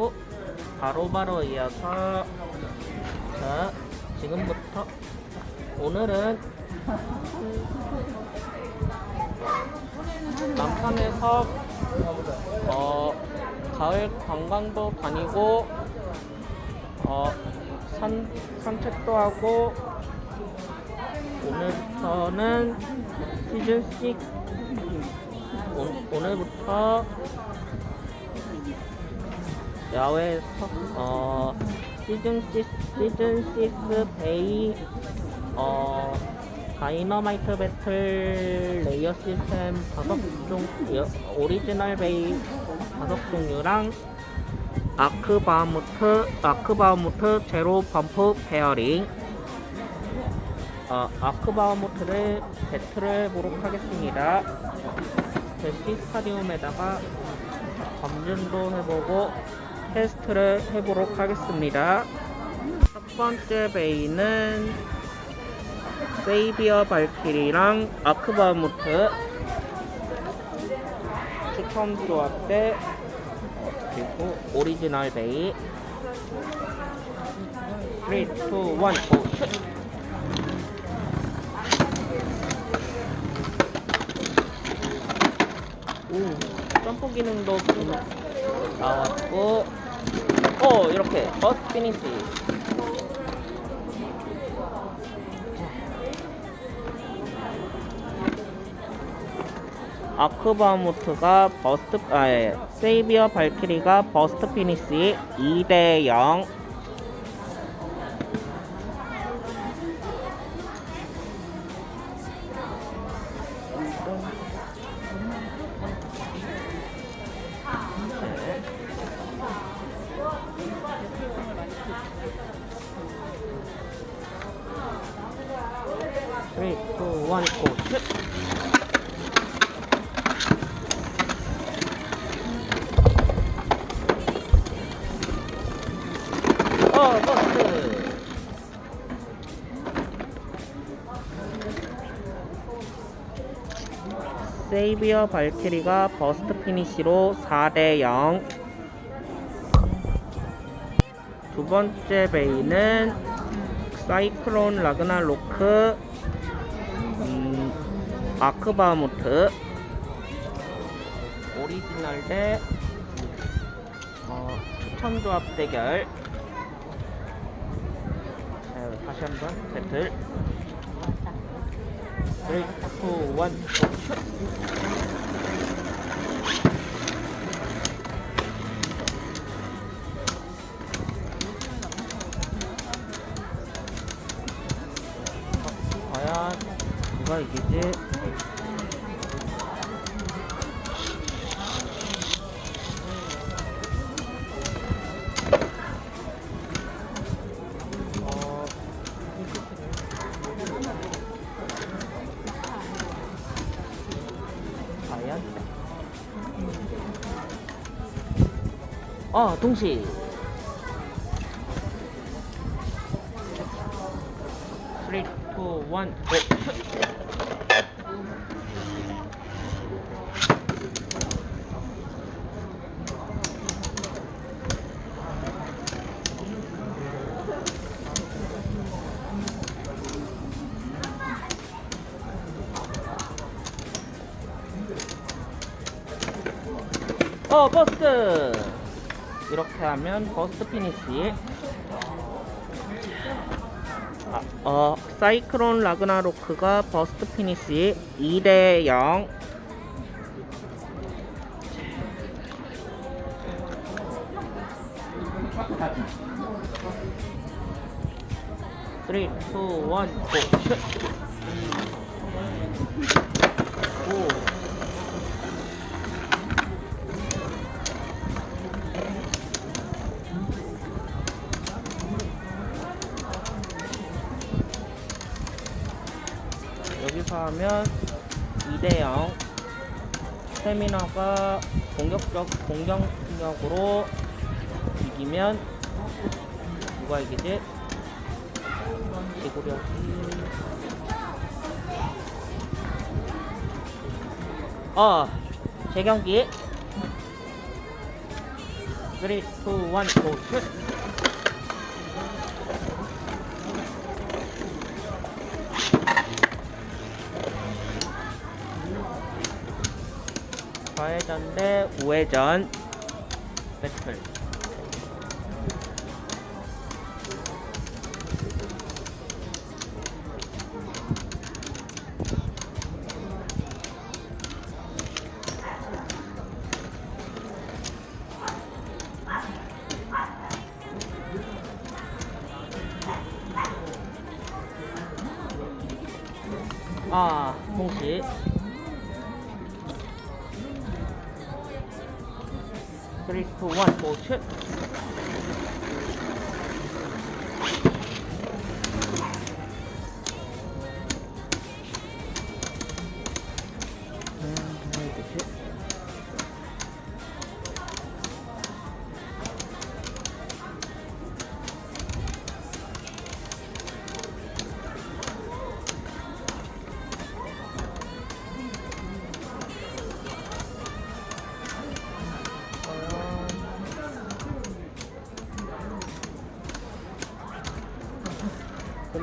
있고 바로바로 이어서 자 지금부터 오늘은 남산에서 어 가을 관광도 다니고 어 산, 산책도 하고 오늘부터는 시즌 6 오, 오늘부터 야외에서 어 시즌 6 시즌 6 데이 어 다이너마이트 배틀 레이어 시스템 다섯 종 여- 오리지널 베이 다섯 종류랑 아크바무트 아크바무트 제로 범프 페어링 어, 아크바무트를 배틀을 해보도록 하겠습니다. 벨시 스타디움에다가 검증도 해보고 테스트를 해보도록 하겠습니다. 첫 번째 베이는 세이비어 발키리랑 아크바무트 추첨 조합 때 그리고 오리지널 베이 3, 2, 1, 고! 슛! 오, 점프 기능도 나왔고 어 이렇게 버스 피니시 아크바무트가 버스트 아 예. 세이비어 발키리가 버스트 피니시 2대 0 1, 고! 슛! 어, 버스! 세이비어 발키리가 버스트 피니시로 4대 0. 두 번째 베이는 사이클론 라그나 로크 음, 아크바무트 오리지널 대 어, 추천 조합 대결 자, 다시 한번 배틀 3, 2, 1, 고! 과연 누가 이기지? 어, 동시. 3, 2, 1, 고! 어 버스트. 이렇게 하면 버스트 피니시. 아, 어 사이클론 라그나로크가 버스트 피니시 2대 0 3, 2, 1, 고! 하면 2대0 스태미나가 공격적 공격력으로 이기면 누가 이기지? 지구력이 어 재경기 3, 2, 1, 고, 슛! 좌회전 대 우회전. 배틀 고,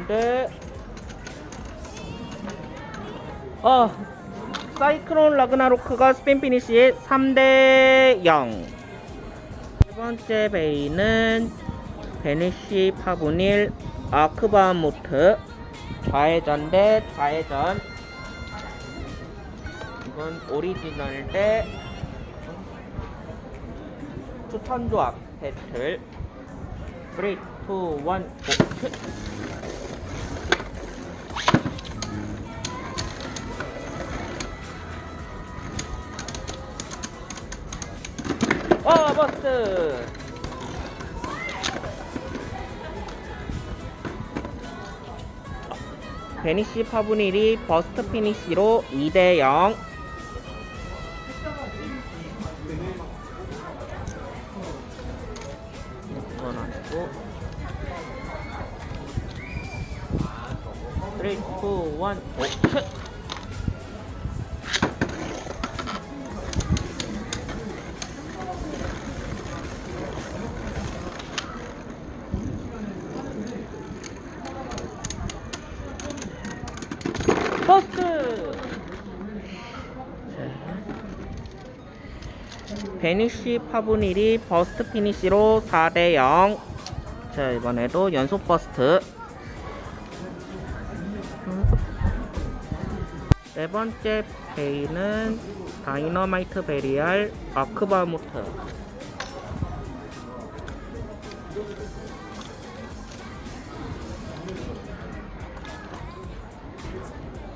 근데 어 사이클론 라그나로크가 스핀 피니시 3대 0. 세 번째 베이는 베니시 파브닐 아크바모트 좌회전 대 좌회전 이건 오리지널 대 추천 조합 배틀 3, 2, 1, 고! 슛! 어 버스 베니시 파브닐이 버스트 피니시로 2대0 이건 아니고 3, 2, 1, 오, 슛! 버스! 베니시 파브닐이 버스트 피니시로 4대0 자 이번에도 연속 버스트. 네 번째 베이는 다이너마이트 베리알 아크바모트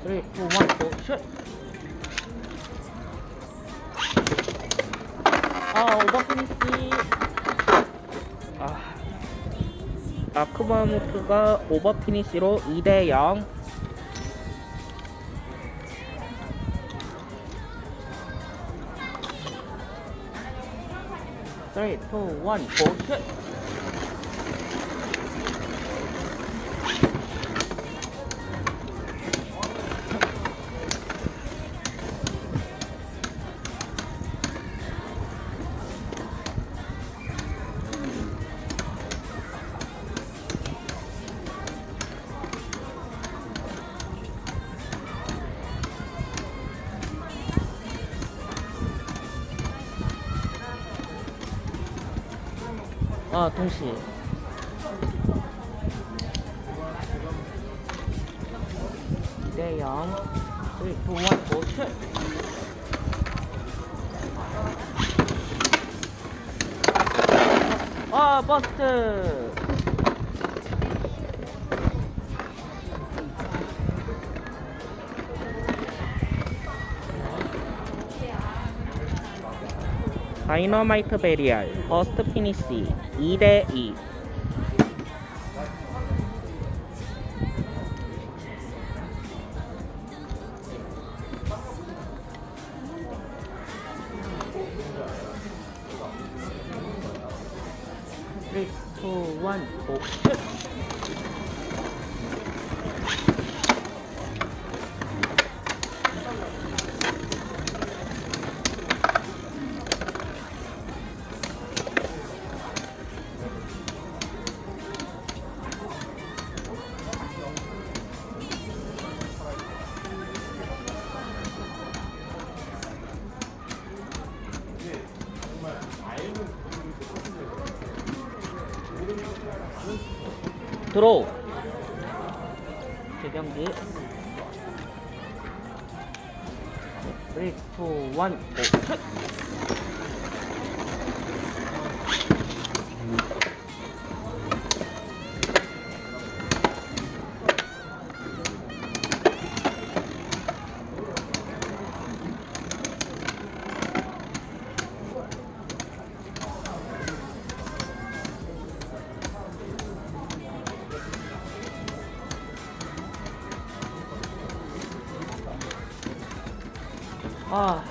3, 2, 1, 고, 슛! 아, 오버피니시. 아. 아크바모트가 오버 피니시로 2대 0. Three, two, one, go, shoot! 아, 동시에. 네, 영. 우리 도원 고출. 아, 버스. 다이너마이트 베리알 버스트 피니시 2대2 3, 2, 1, 고! 아,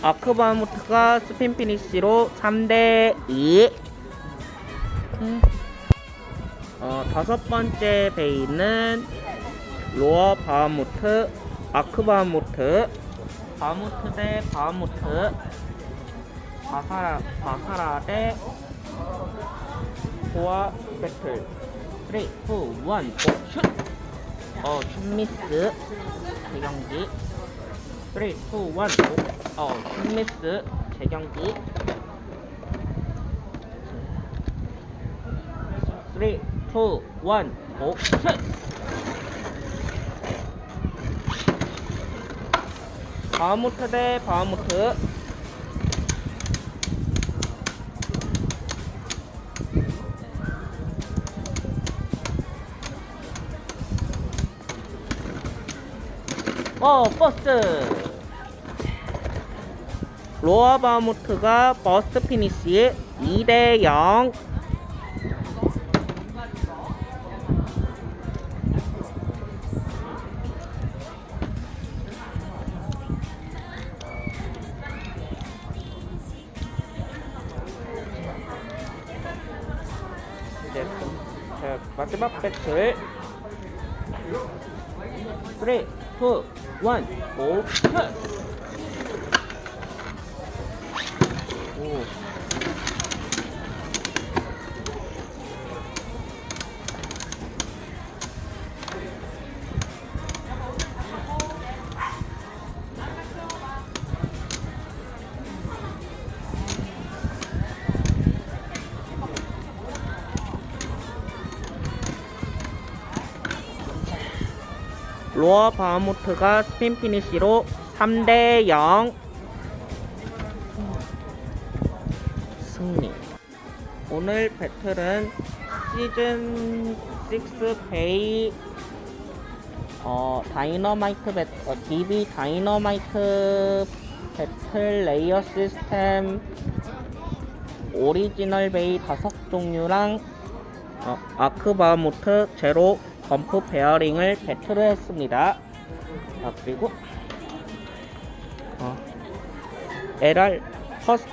아크바무트가 스핀 피니시로 3대 2. 음. 어, 다섯 번째 베이는 로어 바하무트, 아크바하무트, 바하무트 대 바하무트, 바사라, 바사라 대 보아 배틀. 3, 2, 1, 오, 슛! 어, 슛미스. 대경기. 3, 2, 1, 오. 어, 슛미스. 재경기. 3, 2, 1, 오. 슛! 바하무트 대 바하무트. 어, 버스. 로아 바하무트가 버스트 피니시 2대 0. 이제 자, 마지막 배틀 3, 2, 1, 오, 슛! 로어 바하무트가 스핀 피니시로 3대 0 승리. 오늘 배틀은 시즌 6 베이 어, 다이너마이트 배, 어, DB 다이너마이트 배틀 레이어 시스템 오리지널 베이 다섯 종류랑 어, 아크바무트 제로 범프 베어링을 배틀을 했습니다. 아, 그리고 어, LR 퍼스트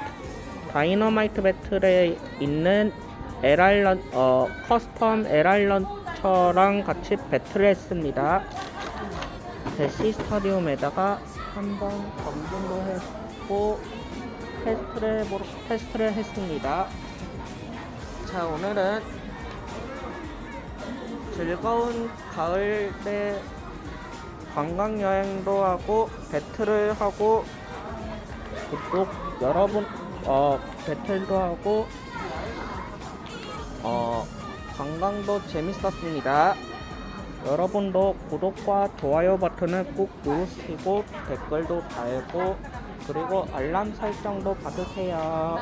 다이너마이트 배틀에 있는 LR 런, 어, 커스텀 LR 런처랑 같이 배틀을 했습니다. 대시 스타디움에다가 한번 검증도 했고 테스트를 테스트를 했습니다. 자 오늘은 즐거운 가을에 관광 여행도 하고 배틀을 하고 그쪽 여러분 어 배틀도 하고 어 관광도 재밌었습니다. 여러분도 구독과 좋아요 버튼을 꾹 누르시고 댓글도 달고 그리고 알람 설정도 받으세요.